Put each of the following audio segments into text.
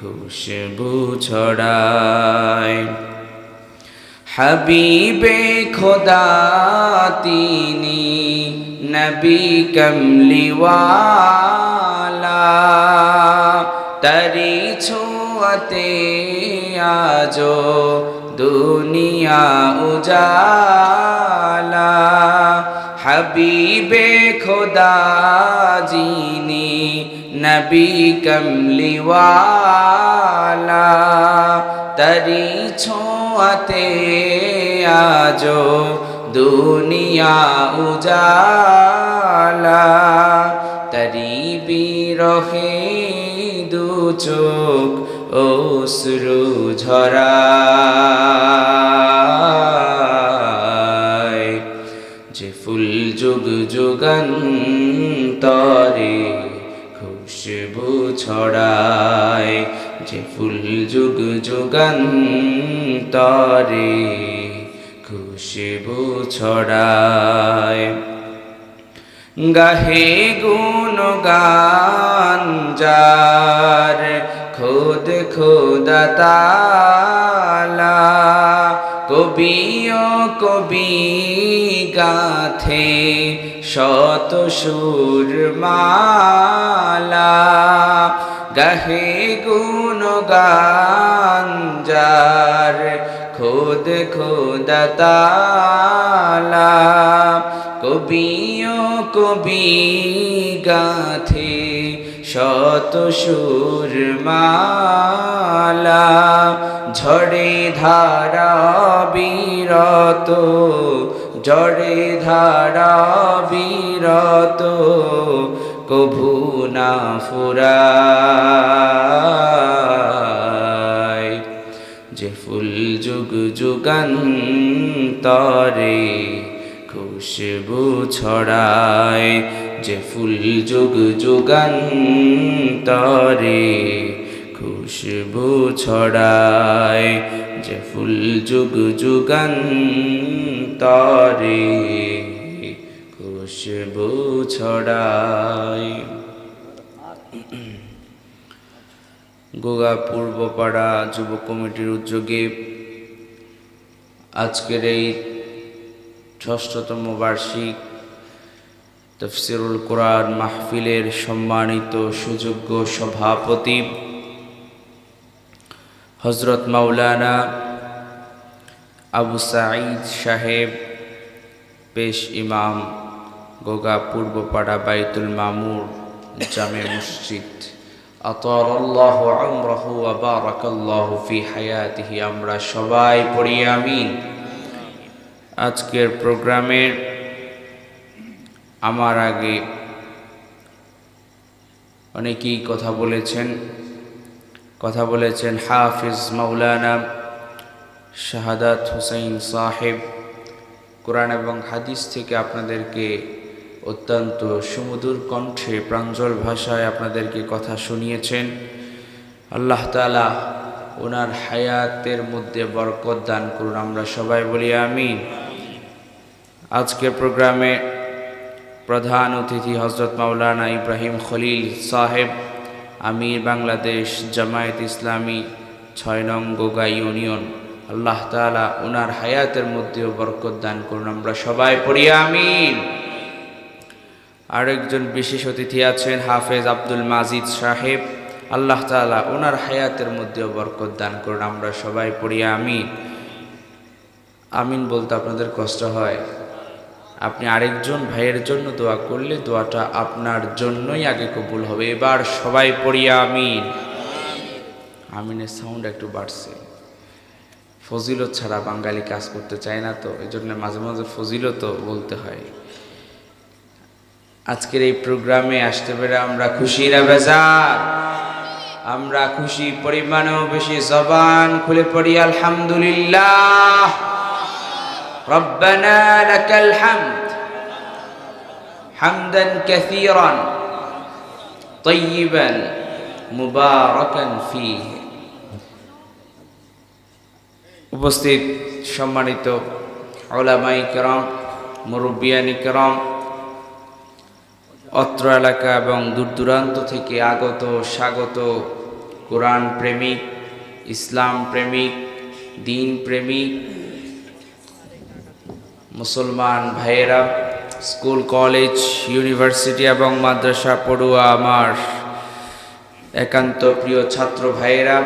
খুশবু ছড়ায়। হাবিবে খোদা তিনি নবী কমলিওয়ালা। তরি ছোঁয়াতে আজো দুনিয়া উজালা। হাবিবে খোদা জিনি নবী কমলিওয়ালা তরি ছোঁয়াতে আজো দুনিয়া উজালা। তরি বিরহে দু চোখ অশ্রু ঝরায় যুগান্তরে খুশবু ছড়ায়, যে ফুল যুগ যুগান্তরে খুশবু ছড়ায়। গাহে গুণ গান যার, খোদ খোদা তালা কবি ও কবি গাথে শত সুর মালা, গাহে গুণ গান যার খোদ খোদা তালা। কবি কবি গাথে শত সুর মালা ঝড়ে ধারা বিরত, ঝড়ে ধারা বিরত, কভু না ফুরায়। যে ফুল যুগ যুগান্তরে খুশবু ছড়ায় যে ফুল যুগ যুগান্তরে খুশবু ছড়ায়, যে ফুল যুগ যুগান্তরে খুশবু ছড়ায়। গোগা পূর্বপাড়া যুব কমিটির উদ্যোগে আজকের এই ষষ্ঠতম বার্ষিক তফসিরুল কোরআন মাহফিলের সম্মানিত সুযোগ্য সভাপতি হজরত মাওলানা আবু সাঈদ সাহেব, পেশ ইমাম গোগা পূর্বপাড়া বাইতুল মামুর জামে মসজিদ। আমরা সবাই আজকের প্রোগ্রামের আমার আগে অনেকেই কথা বলেছেন কথা বলেছেন হাফিজ মাওলানা শাহাদাত হুসাইন সাহেব। কোরআন এবং হাদিস থেকে আপনাদেরকে অত্যন্ত সুমধুর কণ্ঠে, প্রাঞ্জল ভাষায় আপনাদেরকে কথা শুনিয়েছেন। আল্লাহ তালা ওনার হায়াতের মধ্যে বরকত দান করুন, আমরা সবাই বলি আমিন। আজকের প্রোগ্রামে প্রধান অতিথি হজরত মাওলানা ইব্রাহিম খলিল সাহেব, আমির বাংলাদেশ জামায়াত ইসলামী, ছয় নং গোগা ইউনিয়ন। আল্লাহ তালা ওনার হায়াতের মধ্যেও বরকত দান করুন, আমরা সবাই পড়ি, আমিন। আরেকজন বিশেষ অতিথি আছেন হাফেজ আব্দুল মাজিদ সাহেব, আল্লাহ তাআলা ওনার হায়াতের মধ্যেও বরকত দান করুন, আমরা সবাই পড়ি আমি আমিন বলতে আপনাদের কষ্ট হয়। আপনি আরেকজন ভাইয়ের জন্য দোয়া করলে দোয়াটা আপনার জন্যই আগে কবুল হবে। এবার সবাই পড়িয়া আমিন। আমিনের সাউন্ড একটু বাড়ছে। ফজিলত ছাড়া বাঙালি কাজ করতে চায় না তো এই জন্য মাঝে মাঝে ফজিলতও বলতে হয়। আজকের এই প্রোগ্রামে আসতে পেরে আমরা খুশি না আমরা খুশি পরিমাণেও বেশি জবান খুলে পড়ি, আলহামদুলিল্লাহ। ربنا لك الحمد حمدا كثيرا طيبا مباركا فيه উপস্থিত সম্মানিত ওলামাই কেরম মুরব্বিয়ানি কেরম অত্র এলাকা এবং দূর দূরান্ত থেকে আগত স্বাগত কোরআন প্রেমিক ইসলাম প্রেমিক দিন প্রেমিক মুসলমান ভাইয়েরা, স্কুল, কলেজ, ইউনিভার্সিটি এবং মাদ্রাসা পড়ুয়া আমার একান্ত প্রিয় ছাত্র ভাইয়েরা,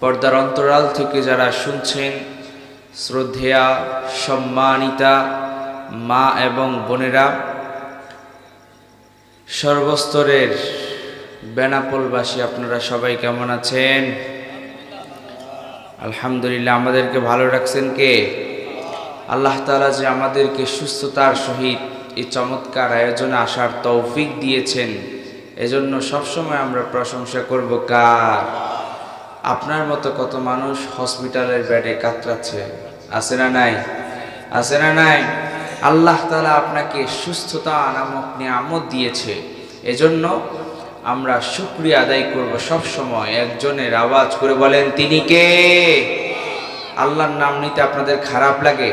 পর্দার অন্তরাল থেকে যারা শুনছেন, শ্রদ্ধেয়া, সম্মানিতা মা এবং বোনেরা, সর্বস্তরের বেনাপোলবাসী আপনারা সবাই কেমন আছেন? আলহামদুলিল্লাহ, আমাদেরকে ভালো রাখছেন কে? আল্লাহ তালা যে আমাদেরকে সুস্থতার সহিত এই চমৎকার আয়োজনে আসার তৌফিক দিয়েছেন, এজন্য সবসময় আমরা প্রশংসা করব কার? আপনার মতো কত মানুষ হসপিটালের বেডে কাতরাচ্ছে, আছে না নাই? আছে না নাই? আল্লাহ তালা আপনাকে সুস্থতা নামক নিয়ামত দিয়েছে, এজন্য আমরা শুক্রিয়া আদায় করব সব সময় একজনের আওয়াজ করে বলেন, তিনি কে? আল্লাহর নাম নিতে আপনাদের খারাপ লাগে?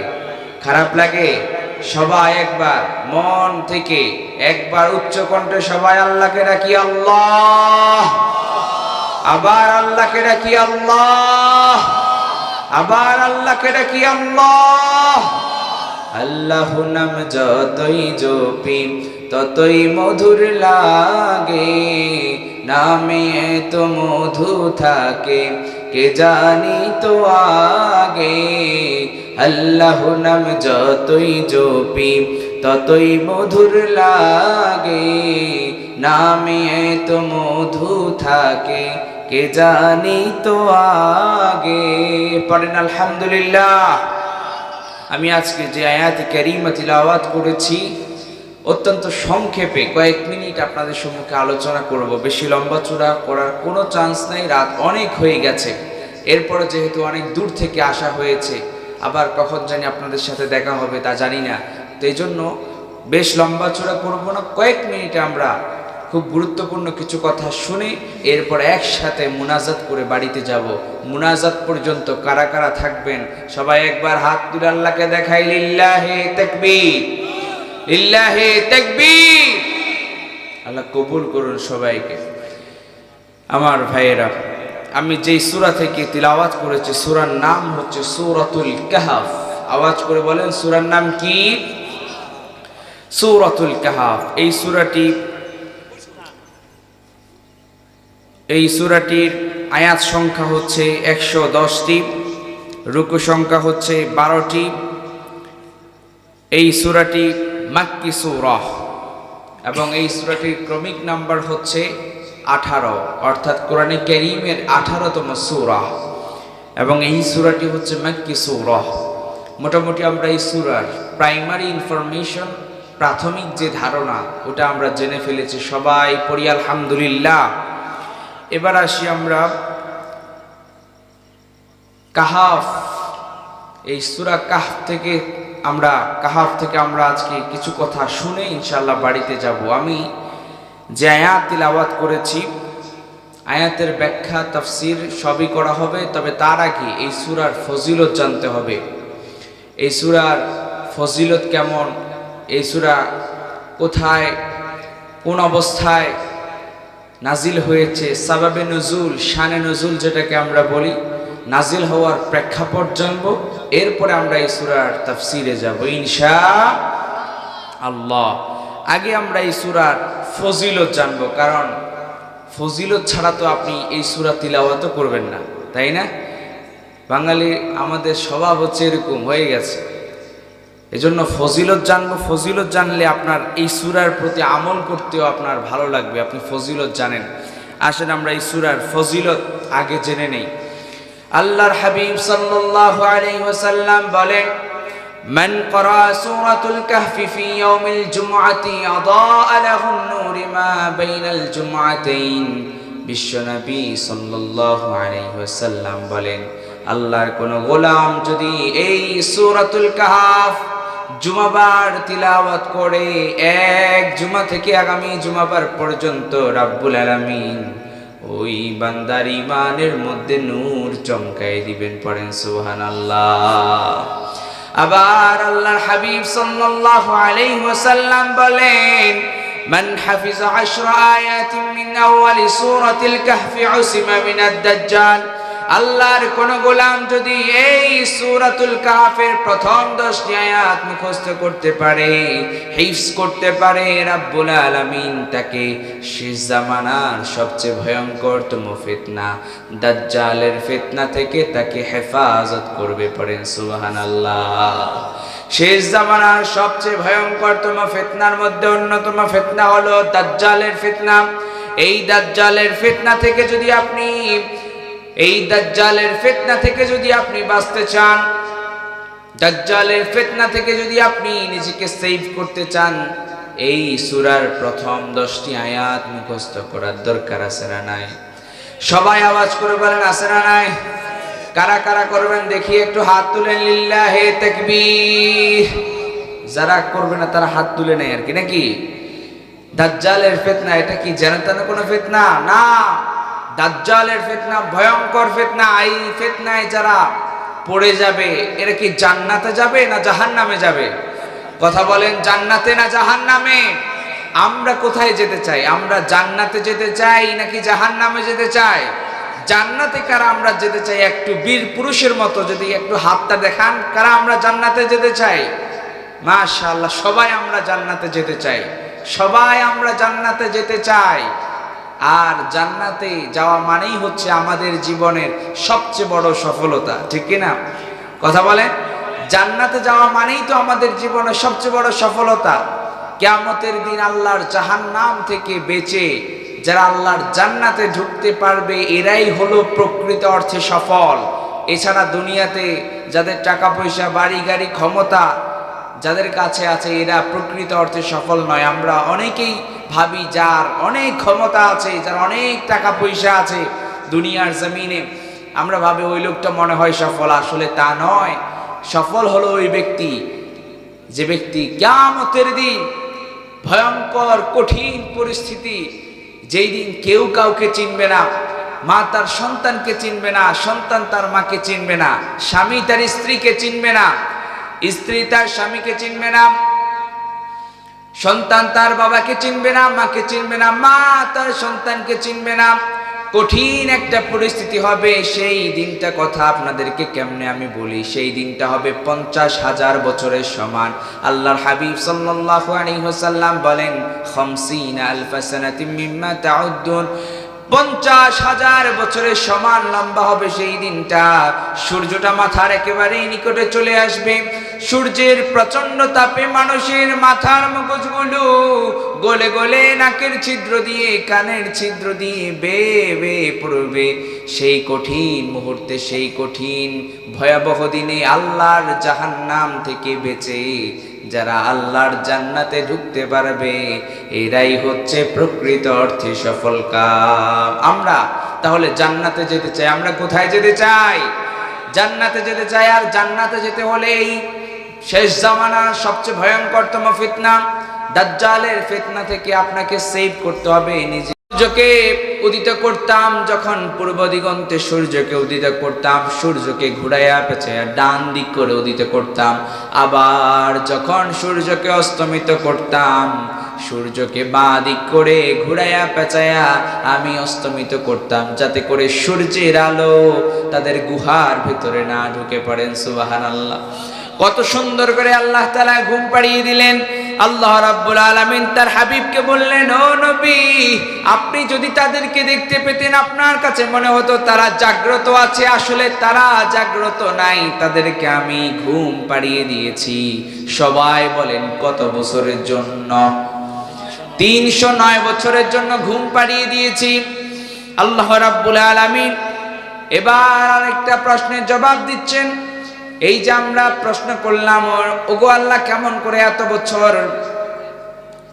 খারাপ লাগে? সবাই একবার, মন থেকে একবার উচ্চ কণ্ঠে সবাই আল্লাহকে ডাকি, আল্লাহ! আবার আল্লাহকে ডাকি, আল্লাহ! আবার আল্লাহকে ডাকি, আল্লাহ! আল্লাহ নাম যতই জপি ততই মধুর লাগে। নামে তো মধু থাকে, কে জানি তো আগে। আল্লাহ নাম যতই জপি, ততই মধুর লাগে। নামে তো মধু থাকে, কে জানি তো আগে? পড়েন, আলহামদুলিল্লাহ। আমি আজকে যে আয়াত ক্যারিমা তিলাওয়াত করেছি, অত্যন্ত সংক্ষেপে কয়েক মিনিট আপনাদের সম্মুখে আলোচনা করব। বেশি লম্বা চূড়া করার কোনো চান্স নেই, রাত অনেক হয়ে গেছে। এরপরে যেহেতু অনেক দূর থেকে আসা হয়েছে আবার কখন জানি আপনাদের সাথে দেখা হবে তা জানি না। তো এই জন্য বেশ লম্বা চূড়া করব না, কয়েক মিনিটে আমরা খুব গুরুত্বপূর্ণ কিছু কথা শুনে এরপর একসাথে মুনাজাত করে বাড়িতে যাব। মুনাজাত পর্যন্ত কারা কারা থাকবেন? সবাই একবার হাত তুলে আল্লাহকে দেখাই আল্লাহ কবুল করুন সবাইকে। আমার ভাইয়েরা আমি যেই সুরা থেকে তিলাওয়াত করেছি, সূরার নাম হচ্ছে সূরাতুল কাহাফ। আওয়াজ করে বলেন, সূরার নাম কি? সূরাতুল কাহাফ। এই সুরাটি, এই সুরাটির আয়াত সংখ্যা হচ্ছে একশো দশটি, রুকু সংখ্যা হচ্ছে বারোটি। এই সূরাটি মাক্কি সূরাহ এবং এই সূরাটির ক্রমিক নাম্বার হচ্ছে আঠারো, অর্থাৎ কোরআনে ক্যারিমের আঠারোতম সূরা। এবং এই সুরাটি হচ্ছে মাক্কি সূরাহ মোটামুটি আমরা এই সূরার প্রাইমারি ইনফরমেশন প্রাথমিক যে ধারণা, ওটা আমরা জেনে ফেলেছি সবাই পড়ি, আলহামদুলিল্লাহ। এবার আসি আমরা কাহাফ। এই সুরা কাহ থেকে আমরা, কাহাফ থেকে আমরা আজকে কিছু কথা শুনে ইনশাল্লাহ বাড়িতে যাব। আমি যে আয়াত তিলাওয়াত করেছি, আয়াতের ব্যাখ্যা, তাফসির সবই করা হবে, তবে তার আগে এই সুরার ফজিলত জানতে হবে। এই সুরার ফজিলত কেমন? এই সুরা কোথায়? কোন অবস্থায় নাজিল হয়েছে? সাবাবে নজুল, শানে নজুল যেটাকে আমরা বলি, নাজিল হওয়ার প্রেক্ষাপট জানব। এরপরে আমরা এই সুরার তাফসিরে যাব। ইনশা আল্লাহ। আগে আমরা এই সুরার ফজিলত জানব, কারণ ফজিলত ছাড়া তো আপনি এই সুরা তিলাওয়াতও করবেন না, তাই না? বাঙালি, আমাদের স্বভাব হচ্ছে এরকম, হয়ে গেছে। এজন্য ফজিলত জানব, ফজিলত জানলে আপনার এই সুরার প্রতি আমল করতেও আপনার ভালো লাগবে, আপনি ফজিলত জানেন। আসেন আমরা এই সুরার ফজিলত আগে জেনে নেই। আল্লাহর হাবিব সাল্লাল্লাহু আলাইহি ওয়াসাল্লাম বলেন من قرأ سورة الكهف في يوم الجمعة أضاء له النور ما بين الجمعتين বিশ্বনবী সাল্লাল্লাহু আলাইহি ওয়াসাল্লাম বলেন আল্লাহর কোন গোলাম যদি এই সূরাতুল কাহাফ জুমাবার তিলাওয়াত করে এক জুমা থেকে আগামী জুমাবার পর্যন্ত রাব্বুল আলামিন ওই বান্দার ইমানের মধ্যে নূর চমকাই দিবেন পড়েন সুবহানাল্লাহ আবার আল্লাহর হাবিব সাল্লাল্লাহু আলাইহি ওয়াসাল্লাম বলেন মান হাফিজা আশরা আয়াতিন মিন আউয়ালি সূরাতিল কাহফি উসিমা মিনাদ দাজ্জাল আল্লাহর কোন গোলাম যদি এই সুরাতুল কাহাফের প্রথম দশ আয়াত মুখস্থ করতে পারে, হিফজ করতে পারে, রাব্বুল আলামিন তাকে শেষ জামানার সবচেয়ে ভয়ঙ্করতম ফিতনা, দাজ্জালের ফিতনা থেকে তাকে হেফাজত করবে পড়েন সুবহানাল্লাহ। শেষ জামানার সবচেয়ে ভয়ঙ্করতম ফিতনার মধ্যে অন্যতম ফিতনা হলো দাজ্জালের ফিতনা। এই দাজ্জালের ফিতনা থেকে যদি আপনি এই দাজ্জালের ফেতনা থেকে যদি আপনি বাঁচতে চান, দাজ্জালের ফেতনা থেকে যদি আপনি নিজেকে সেভ করতে চান, এই সুরার প্রথম দশটি আয়াত মুখস্থ করার দরকার আছে না নাই? সবাই আওয়াজ করে বলেন, আছে না নাই? কারা কারা করবেন দেখি, একটু হাত তুলেন, লিল্লাহে তাকবীর। যারা করবে না তারা হাত তুলে নেয় আর কি, নাকি? দাজ্জালের ফেতনা, এটা কি জানেন কোনো ফেতনা? না। দাজ্জালের ফেতনা, ভয়ঙ্কর ফেতনা, এই ফিতনায় যারা পড়ে যাবে, এরা কি জান্নাতে যাবে না জাহান্নামে যাবে? কথা বলেন, জান্নাতে না জাহান্নামে? আমরা কোথায় যেতে চাই? আমরা জান্নাতে যেতে চাই নাকি জাহান্নামে যেতে চাই? জান্নাতে কারা আমরা যেতে চাই? একটু বীর পুরুষের মতো যদি একটু হাতটা দেখান, কারা আমরা জান্নাতে যেতে চাই? মাশাআল্লাহ, সবাই আমরা জান্নাতে যেতে চাই। সবাই আমরা জান্নাতে যেতে চাই। আর জান্নাতে যাওয়া মানেই হচ্ছে আমাদের জীবনের সবচেয়ে বড় সফলতা, ঠিক কি না কথা বলে জান্নাতে যাওয়া মানেই তো আমাদের জীবনের সবচেয়ে বড় সফলতা। কেয়ামতের দিন আল্লাহর জাহান্নাম থেকে বেঁচে যারা আল্লাহর জান্নাতে ঢুকতে পারবে, এরাই হলো প্রকৃত অর্থে সফল। এছাড়া দুনিয়াতে যাদের টাকা পয়সা, বাড়ি, গাড়ি, ক্ষমতা যাদের কাছে আছে, এরা প্রকৃত অর্থে সফল নয়। আমরা অনেকেই ভাবি যার অনেক ক্ষমতা আছে, যার অনেক টাকা পয়সা আছে দুনিয়ার জমিনে। আমরা ভাবি ওই লোকটা মনে হয় সফল। আসলে তা নয়। সফল হলো ওই ব্যক্তি। যে ব্যক্তি কেয়ামতের দিন ভয়ঙ্কর, কঠিন পরিস্থিতি, যেই দিন কেউ কাউকে চিনবে না, মা তার সন্তানকে চিনবে না, সন্তান তার মাকে চিনবে না, স্বামী তার স্ত্রীকে চিনবে না স্ত্রী তার স্বামীকে চিনবে না, সন্তান তার বাবাকে চিনবে না, মাকে চিনবে না, মা তার সন্তানকে চিনবে না। কঠিন একটা পরিস্থিতি হবে, সেই দিনটা কথা আপনাদেরকে কেমনে আমি বলি? সেই দিনটা হবে পঞ্চাশ হাজার বছরের সমান। আল্লাহর হাবিব সাল্লাল্লাহু আলাইহি ওয়াসাল্লাম বলেন, খামসিনা আলফা সানাতিম তাউদ্দুন। পঞ্চাশ হাজার বছরের সমান লম্বা হবে সেই দিনটা। সূর্যটা মাথার একেবারেই নিকটে চলে আসবে। সূর্যের প্রচণ্ড তাপে মানুষের মাথার মগজগুলো গলে গলে নাকের ছিদ্র দিয়ে, কানের ছিদ্র দিয়ে বে বে পড়বে। সেই কঠিন মুহূর্তে, সেই কঠিন ভয়াবহ দিনে আল্লাহর জাহান্নাম থেকে বেঁচে যারা আল্লাহর জান্নাতে ঢুকতে পারবে, এরাই হচ্ছে প্রকৃত অর্থে সফল কাম। আমরা তাহলে জান্নাতে যেতে চাই। আমরা কোথায় যেতে চাই? জান্নাতে যেতে চাই আর জান্নাতে যেতে হলে এই শেষ জামানার সবচেয়ে ভয়ঙ্করতম ফিতনা, দাজ্জালের ফিতনা থেকে আপনাকে সেভ করতে হবে। নিজে সূর্যকে উদিত করতাম, যখন পূর্ব দিগন্তে সূর্যকে উদিত করতাম, সূর্যকে ঘুরাইয়া পেঁচাইয়া ডান দিক করে উদিত করতাম। আবার যখন সূর্যকে অস্তমিত করতাম, সূর্যকে বাঁ দিক করে ঘুরাইয়া পেঁচাইয়া আমি অস্তমিত করতাম, যাতে করে সূর্যের আলো তাদের গুহার ভিতরে না ঢুকে পড়েন সুবাহান আল্লাহ কত সুন্দর করে আল্লাহ তালা ঘুম পাড়িয়ে দিলেন। আল্লাহ রাব্বুল আলামিন তার হাবিবকে বললেন, ও নবী, আপনি যদি তাদেরকে দেখতে পেতেন, আপনার কাছে মনে হতো তারা জাগ্রত আছে। আসলে তারা জাগ্রত নাই। তাদেরকে আমি ঘুম পাড়িয়ে দিয়েছি। সবাই বলেন, কত বছরের জন্য? তিনশো নয় বছরের জন্য ঘুম পাড়িয়ে দিয়েছি। আল্লাহ রাব্বুল আলামিন এবার আরেকটা প্রশ্নের জবাব দিচ্ছেন এই যে আমরা প্রশ্ন করলাম, ওগো আল্লাহ কেমন করে এত বছর?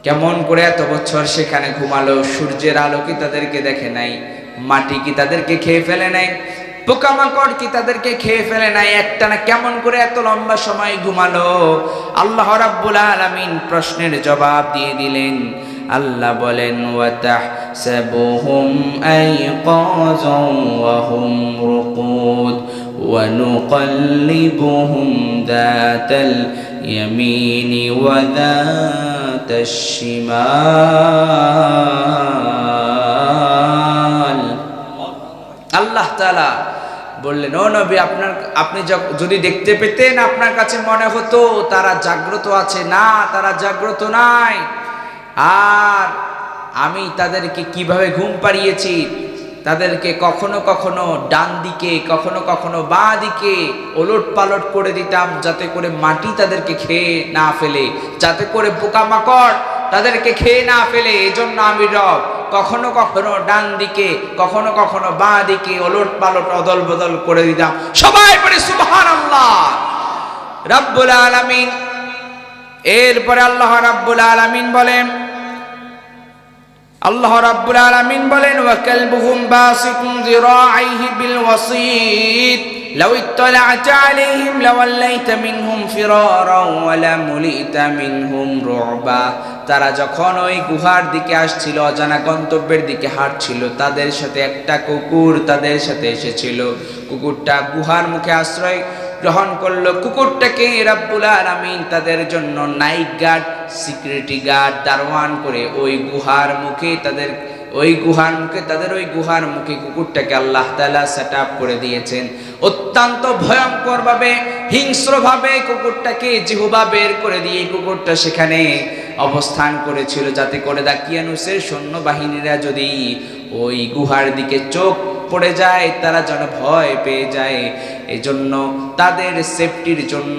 কেমন করে এত বছর সেখানে ঘুমালো? সূর্যের আলো কি তাদেরকে দেখে নাই? মাটি কি তাদেরকে খেয়ে ফেলে নাই? পোকামাকড় কি তাদেরকে খেয়ে ফেলে নাই? একটা না কেমন করে এত লম্বা সময় ঘুমালো? আল্লাহ রাব্বুল আলামিন প্রশ্নের জবাব দিয়ে দিলেন। আল্লাহ বলেন, ওয়াতাহসাবুহুম আইকাযান ওয়া হুম রুকুদ। ونقلبهم ذات اليمين وذات الشمال আল্লাহ তাআলা বললেন ও নবী আপনার আপনি যখ- যদি দেখতে পেতেন আপনার কাছে মনে হতো তারা জাগ্রত আছে না তারা জাগ্রত নাই আর আমি তাদেরকে কিভাবে ঘুম পাড়িয়েছি তাদেরকে কখনো কখনো ডান দিকে, কখনো কখনো বাঁ দিকে ওলট পালট করে দিতাম, যাতে করে মাটি তাদেরকে খেয়ে না ফেলে, যাতে করে পোকামাকড় তাদেরকে খেয়ে না ফেলে। এজন্য আমি রব, কখনো কখনো ডান দিকে, কখনো কখনো বাঁ দিকে ওলট পালট অদল বদল করে দিতাম। সবাই পড়ে সুবহান আল্লাহ রাব্বুল আলামিন। এরপরে আল্লাহ রাব্বুল আলামিন বলেন আল্লাহ রাব্বুল আলামিন বলেন, ওয়া কালবুহুম বাসিতুন যিরাইহি বিল ওয়াসিত লাউ ইত্তালা'তা আলাইহিম লাওয়াল্লাইতা মিনহুম ফিরারা ওয়া লামুলিতা মিনহুম রুবা। তারা যখন ওই গুহার দিকে আসছিল, অজানা গন্তব্যের দিকে হাঁটছিল, তাদের সাথে একটা কুকুর তাদের সাথে এসেছিল। কুকুরটা গুহার মুখে আশ্রয় গ্রহণ করল কুকুরটাকে রাব্বুল আলামিন তাদের জন্য নাইট গার্ড সিকিউরিটি গার্ড দারোয়ান করে ওই গুহার মুখে তাদের, ওই গুহার মুখে, তাদের ওই গুহার মুখে কুকুরটাকে আল্লাহ তাআলা সেট করে দিয়েছেন। অত্যন্ত ভয়ঙ্কর ভাবে হিংস্র ভাবে কুকুরটাকে জিহুবা বের করে দিয়ে কুকুরটা সেখানে অবস্থান করেছিল যাতে করে দাকিয়ানুসের সৈন্যবাহিনীরা যদি ওই গুহার দিকে চোখ পড়ে যায়, তারা যেন ভয় পেয়ে যায়। এজন্য তাদের সেফটির জন্য,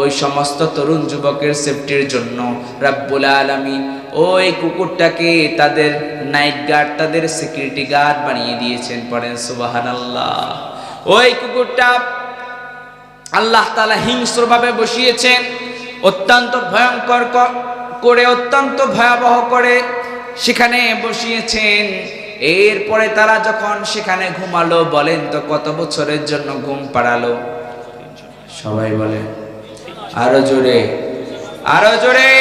ওই সমস্ত তরুণ যুবকের সেফটির জন্য রাব্বুল আলামিন ওই কুকুরটাকে তাদের নাইট গার্ড তাদের সিকিউরিটি গার্ড বানিয়ে দিয়েছেন, পড়েন সুবহানাল্লাহ। ওই কুকুরটা আল্লাহ তাআলা হিংস্রভাবে বসিয়েছেন, অত্যন্ত ভয়ঙ্কর করে, অত্যন্ত ভয়াবহ করে সেখানে বসিয়েছেন। এরপরে তারা যখন সেখানে ঘুমালো, বলেন তো কত বছরের জন্য ঘুম পাড়ালো? সবাই বলে, আরও জোরে আরও জোরে।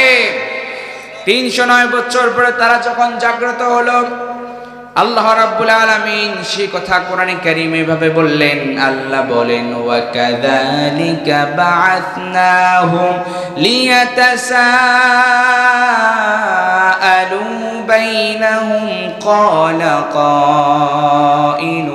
তিনশো নয় বছর পরে তারা যখন জাগ্রত হলো, আল্লাহ রাব্বুল আলামিন সে কথা কোরআনে কারীমে এভাবে বললেন, আল্লাহ বলেন, ওয়া কাযালিকা বা'াথনাহুম بينهم قال قائل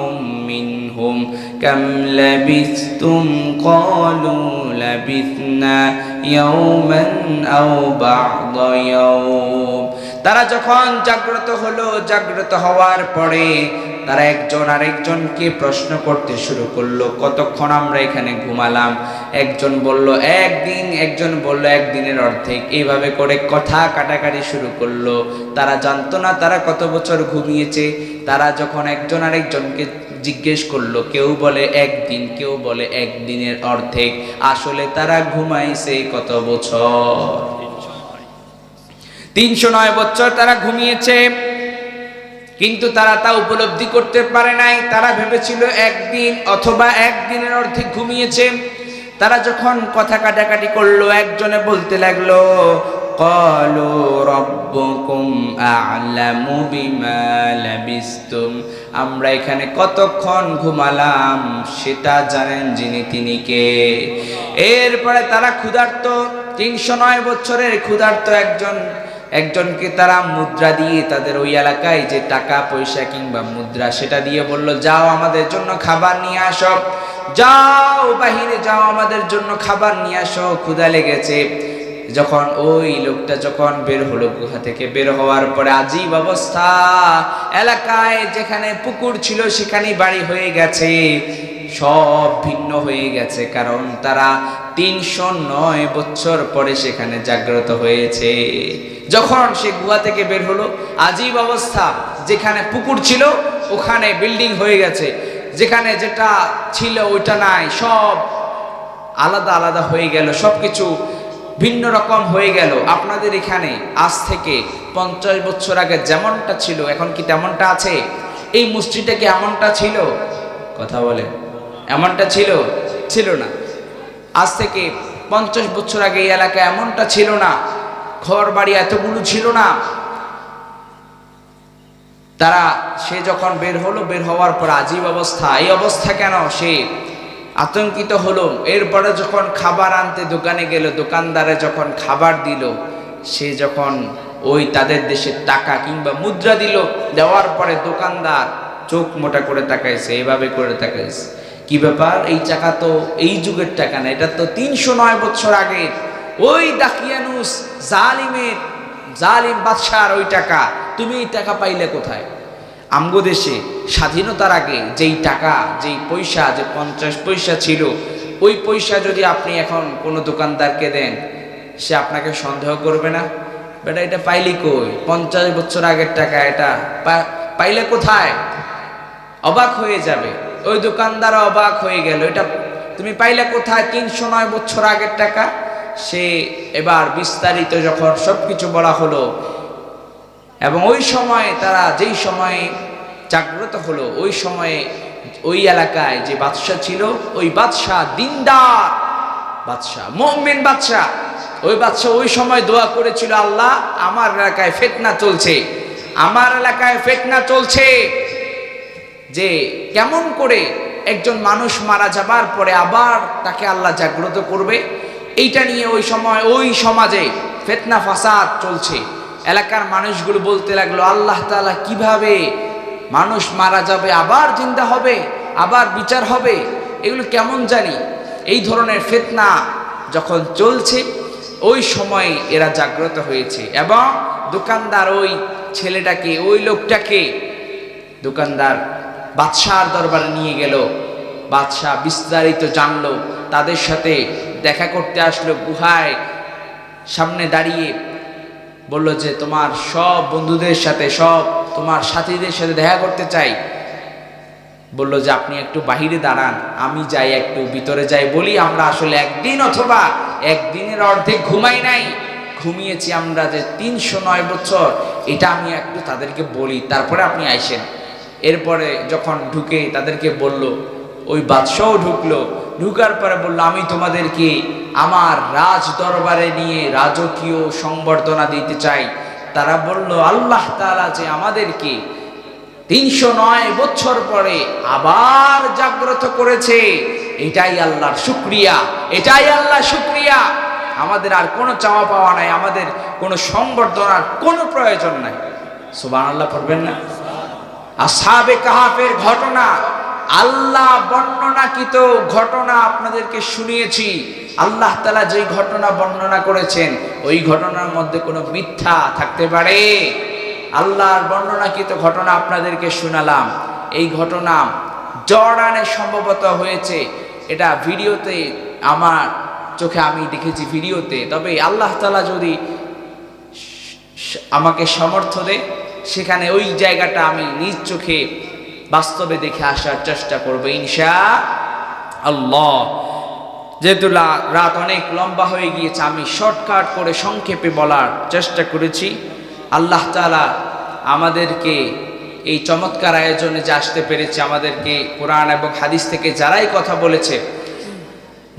منهم كم لبثتم قالوا لبثنا يوما أو بعض يوم তারা যখন জাগ্রত হলো, জাগ্রত হওয়ার পরে তারা একজন আরেকজনকে প্রশ্ন করতে শুরু করল, কতক্ষণ আমরা এখানে ঘুমালাম? একজন বলল, একদিন। একজন বলল, একদিনের অর্ধেক। এইভাবে করে কথা কাটাকাটি শুরু করল। তারা জানতো না তারা কত বছর ঘুমিয়েছে। তারা যখন একজন আরেকজনকে জিজ্ঞেস করল, কেউ বলে একদিন? কেউ বলে একদিনের অর্ধেক। আসলে তারা ঘুমাইছে কত বছর? তিনশো নয় বছর তারা ঘুমিয়েছে, কিন্তু তারা তা উপলব্ধি করতে পারে নাই। তারা ভেবেছিল একদিন অথবা একদিনের অর্ধেক ঘুমিয়েছে। তারা যখন কথা কাটাকাটি করল, একজনে বলতে লাগল আমরা এখানে কতক্ষণ ঘুমালাম সেটা জানেন যিনি তিনি কে? এরপরে তারা ক্ষুধার্ত, তিনশো নয় বছরের ক্ষুধার্ত একজন একজনকে তারা মুদ্রা দিয়ে তাদের ওই এলাকায় যে টাকা, পয়সা কিংবা মুদ্রা সেটা দিয়ে বলল, যাও আমাদের জন্য খাবার নিয়ে আসো। যাও বাহিরে, যাও আমাদের জন্য খাবার নিয়ে আসো। ক্ষুধা লেগেছে। যখন ওই লোকটা যখন বের হলো গুহা থেকে, বের হওয়ার পরে আজীব অবস্থা। এলাকায় যেখানে পুকুর ছিল, সেখানেই বাড়ি হয়ে গেছে। সব ভিন্ন হয়ে গেছে, কারণ তারা তিনশো নয় বছর পরে সেখানে জাগ্রত হয়েছে। যখন সে গুহা থেকে বের হলো, আজীব অবস্থা, যেখানে পুকুর ছিল, ওখানে বিল্ডিং হয়ে গেছে। যেখানে যেটা ছিল, ওইটা নাই, সব আলাদা আলাদা হয়ে গেল সব কিছু ভিন্ন রকম হয়ে গেল। আপনাদের এখানে আজ থেকে পঞ্চাশ বছর আগে যেমনটা ছিল, এখন কি তেমনটা আছে? এই মসজিদটা কি এমনটা ছিল? কথা বলে এমনটা ছিল? ছিল না। আজ থেকে পঞ্চাশ বছর আগে এই এলাকা এমনটা ছিল না। ঘর বাড়ি এতগুলো ছিল না। তারা, সে যখন বের হলো, বের হওয়ার পর আজীব অবস্থা। এই অবস্থা কেন? সে আতঙ্কিত হলো। এরপরে যখন খাবার আনতে দোকানে গেল, দোকানদারে যখন খাবার দিল, সে যখন ওই তাদের দেশের টাকা কিংবা মুদ্রা দিল, দেওয়ার পরে দোকানদার চোখ মোটা করে তাকাইছে, এভাবে করে তাকাইছে। কি ব্যাপার? এই টাকা তো এই যুগের টাকা না, এটা তো তিনশো নয় বছর আগে। ওই দাকিয়ানুস জালিমের জালিম বাদশার ওই টাকা। তুমি এই টাকা পাইলে কোথায়? আমগো দেশে স্বাধীনতার আগে যেই টাকা, যেই পয়সা, যে পঞ্চাশ পয়সা ছিল, ওই পয়সা যদি আপনি এখন কোনো দোকানদারকে দেন, সে আপনাকে সন্দেহ করবে না? বেটা, এটা পাইলি কই? পঞ্চাশ বছর আগের টাকা, এটা পাইলে কোথায়? অবাক হয়ে যাবে। ওই দোকানদার অবাক হয়ে গেল। এটা তুমি পাইলে কোথায় তিনশো নয় বছর আগের টাকা? সে এবার বিস্তারিত যখন সব কিছু বলা হলো এবং ওই সময়ে তারা যেই সময়ে জাগ্রত হলো, ওই সময়ে ওই এলাকায় যে বাদশাহ ছিল, ওই বাদশাহ দিনদার বাদশাহ মহমেন বাদশাহ। ওই বাদশাহ ওই সময় দোয়া করেছিল, আল্লাহ, আমার এলাকায় ফেতনা চলছে, আমার এলাকায় ফেতনা চলছে। যে কেমন করে একজন মানুষ মারা যাবার পরে আবার তাকে আল্লাহ জাগ্রত করবে, এইটা নিয়ে ওই সময়, ওই সমাজে ফেতনা, ফাসাদ চলছে। এলাকার মানুষগুলো বলতে লাগল, আল্লাহ তালা কীভাবে মানুষ মারা যাবে, আবার জিন্দা হবে, আবার বিচার হবে? এগুলো কেমন জানি? এই ধরনের ফেতনা যখন চলছে, ওই সময়ে এরা জাগ্রত হয়েছে। এবং দোকানদার ওই ছেলেটাকে, ওই লোকটাকে দোকানদার বাদশাহর দরবারে নিয়ে গেল। বাদশাহ বিস্তারিত জানলো, তাদের সাথে দেখা করতে আসলো গুহায় সামনে দাঁড়িয়ে। বলল যে, তোমার সব বন্ধুদের সাথে, সব তোমার সাথীদের সাথে দেখা করতে চাই। বলল যে, আপনি একটু বাহিরে দাঁড়ান, আমি যাই একটু ভিতরে যাই বলি, আমরা আসলে একদিন অথবা একদিনের অর্ধেক ঘুমাই নাই। ঘুমিয়েছি আমরা যে তিনশো নয় বছর, এটা আমি একটু তাদেরকে বলি, তারপরে আপনি আইসেন। এরপরে যখন ঢুকে তাদেরকে বলল, ওই বাদশাহ ঢুকলো। ঢুকার পরে বলল, আমি তোমাদেরকে আমার রাজ দরবারে নিয়ে রাজকীয় সংবর্ধনা দিতে চাই। তারা বলল, আল্লাহ তাআলা যে আমাদেরকে তিনশো নয় বছর পরে আবার জাগ্রত করেছে, এটাই আল্লাহর শুক্রিয়া, এটাই আল্লাহ শুক্রিয়া। আমাদের আর কোনো চাওয়া পাওয়া নাই, আমাদের কোনো সংবর্ধনার কোনো প্রয়োজন নাই। সুবান আল্লাহ পড়বেন না? আসাবে কাহাফের ঘটনা, আল্লাহ বর্ণনাকৃত ঘটনা আপনাদেরকে শুনিয়েছি। আল্লাহ তালা যেই ঘটনা বর্ণনা করেছেন, ওই ঘটনার মধ্যে কোনো মিথ্যা থাকতে পারে। আল্লাহর বর্ণনাকৃত ঘটনা আপনাদেরকে শোনালাম। এই ঘটনা জর্ডানে সম্ভবত হয়েছে। এটা ভিডিওতে আমার চোখে আমি দেখেছি ভিডিওতে। তবে আল্লাহ তালা যদি আমাকে সমর্থ দে। সেখানে ওই জায়গাটা আমি নিজ চোখে বাস্তবে দেখে আসার চেষ্টা করব ইনশা আল্লাহ। যেহেতু রাত অনেক লম্বা হয়ে গিয়েছে, আমি শর্টকাট করে সংক্ষেপে বলার চেষ্টা করেছি। আল্লাহ তালা আমাদেরকে এই চমৎকার আয়োজনে যে আসতে পেরেছে, আমাদেরকে কোরআন এবং হাদিস থেকে যারাই কথা বলেছে,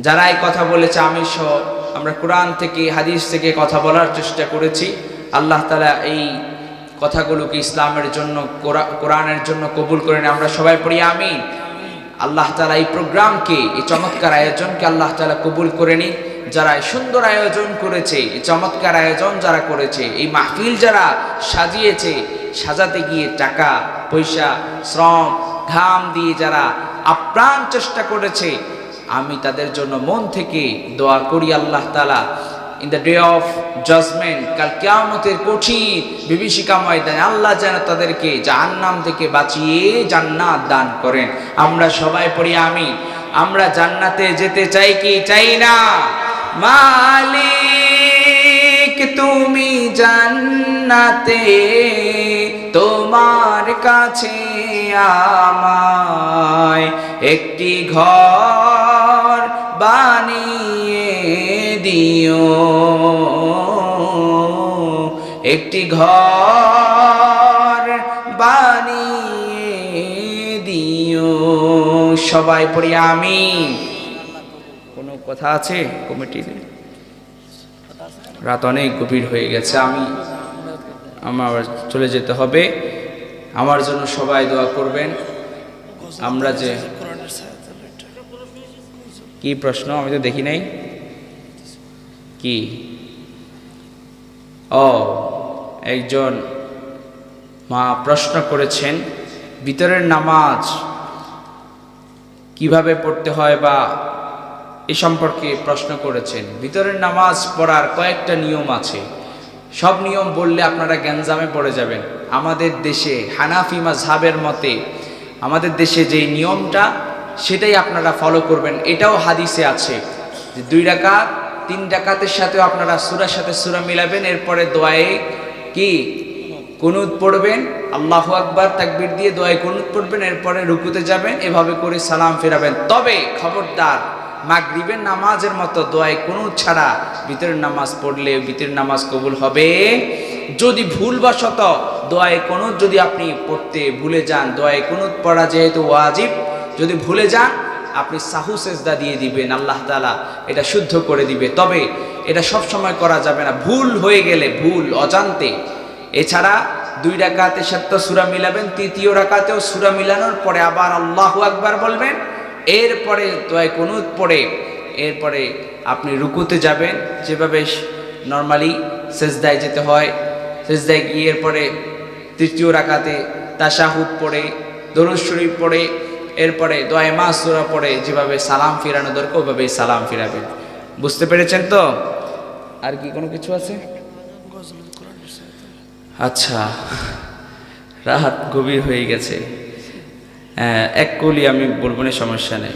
যারাই কথা বলেছে, আমি সহ আমরা কোরআন থেকে হাদিস থেকে কথা বলার চেষ্টা করেছি। আল্লাহ তালা এই কথাগুলোকে ইসলামের জন্য, কোরা- কোরআনের জন্য কবুল করে। আমরা সবাই পড়ি আমি আল্লাহ তালা এই প্রোগ্রামকে, এই চমৎকার আয়োজনকে আল্লাহ তালা কবুল করে নিন যারা সুন্দর আয়োজন করেছে, এই চমৎকার আয়োজন যারা করেছে, এই মাহফিল যারা সাজিয়েছে, সাজাতে গিয়ে টাকা, পয়সা, শ্রম, ঘাম দিয়ে যারা আপ্রাণ চেষ্টা করেছে, আমি তাদের জন্য মন থেকে দোয়া করি আল্লাহ তালা in the day of judgement কাল কেয়ামতের কঠিন বিভীষিকা ময়দানে আল্লাহ যেন তাদেরকে জাহান্নাম থেকে বাঁচিয়ে জান্নাত দান করেন। আমরা সবাই পড়ি আমি আমরা জান্নাতে যেতে চাই কি চাই না? মালিক, তুমি জান্নাতে, তোমার কাছে আমায় একটি ঘর বানিয়ে দিও। একটি ঘর বানিয়ে দিও। সবাই পড়ি আমি কোনো কথা আছে কমিটিতে? রাত অনেক গভীর হয়ে গেছে, আমি আমার চলে যেতে হবে। আমার জন্য সবাই দোয়া করবেন। আমরা যে কি প্রশ্ন? আমি তো দেখি নাই। কি? ও, একজন মা প্রশ্ন করেছেন, ভিতরের নামাজ কীভাবে পড়তে হয় বা এ সম্পর্কে প্রশ্ন করেছেন। ভিতরের নামাজ পড়ার কয়েকটা নিয়ম আছে। সব নিয়ম বললে আপনারা গ্যাঞ্জামে পড়ে যাবেন। আমাদের দেশে, হানাফি মাঝহাবের মতে, আমাদের দেশে যে নিয়মটা, সেটাই আপনারা ফলো করবেন। এটাও হাদিসে আছে যে দুই রাকাত তিন ডাকাতের সাথেও আপনারা সুরার সাথে সুরা মিলাবেন, এরপরে দোয়ায়ে কি? কুনুত পড়বেন, আল্লাহ আকবার তাকবির দিয়ে দোয়ায় কুনুত পড়বেন, এরপরে রুকুতে যাবেন, এভাবে করে সালাম ফেরাবেন। তবে খবরদার, মাগরিবের নামাজের মতো দোয়ায় কুনুত ছাড়া ভিতরের নামাজ পড়লে ভিতরের নামাজ কবুল হবে। যদি ভুলবশত দোয়ায় কুনুত যদি আপনি পড়তে ভুলে যান, দোয়ায় কুনুত পড়া যেহেতু ওয়াজিব, যদি ভুলে যান আপনি সাহু সেজদা দিয়ে দিবেন, আল্লাহ তালা এটা শুদ্ধ করে দিবে। তবে এটা সব সময় করা যাবে না। ভুল হয়ে গেলে ভুল, অজান্তে। এছাড়া দুই রাকাতে সাথে সুরা মিলাবেন, তৃতীয় রাকাতেও সুরা মিলানোর পরে আবার আল্লাহ আকবার বলবেন। এরপরে দোয়ায় কুনুত পরে এরপরে আপনি রুকুতে যাবেন। যেভাবে নর্মালি সেজদায় যেতে হয়, সেজদায় গিয়ে এরপরে তৃতীয় রাকাতে তাশাহুদ পড়ে, দরুদ শরীফ পড়ে এরপরে দোয়ায় মা সুরা পড়ে যেভাবে সালাম ফিরানো দরকার, ওভাবেই সালাম ফিরাবে। বুঝতে পেরেছেন তো? আর কি কোনো কিছু আছে? আচ্ছা রাহাত গভীর হয়ে গেছে। এক কলি আমি বলব না, সমস্যা নেই।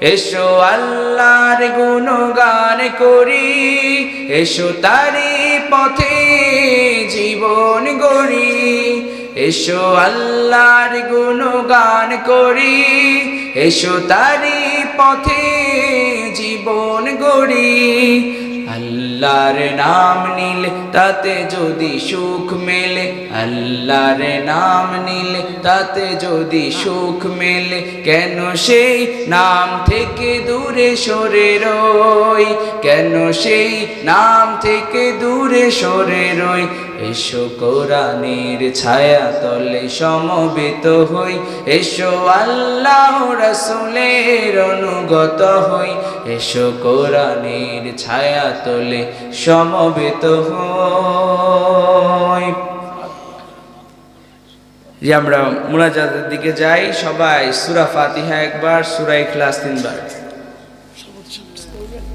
এসো আল্লাহর গুণগান করি, এসো তারি পথে জীবন গড়ি, এসো আল্লাহর গুণগান করি, এসো তারি পথে জীবন গড়ি। আল্লাহর নাম নিলে তাতে যদি সুখ মেলে, আল্লাহর নাম নিলে তাতে যদি সুখ মেলে, কেন সেই নাম থেকে দূরে সরে রই? কেন সেই নাম থেকে দূরে সরে রই? এসো কোরআনের ছায়া তলে সমবেত হই, এসো আল্লাহ রসুলের অনুগত হই, এসো কোরআনের ছায়া তলে সমবেত হয় যে আমরা মুনাজাতের দিকে যাই সবাই সুরা ফাতিহা একবার সুরা ইখলাস তিনবার।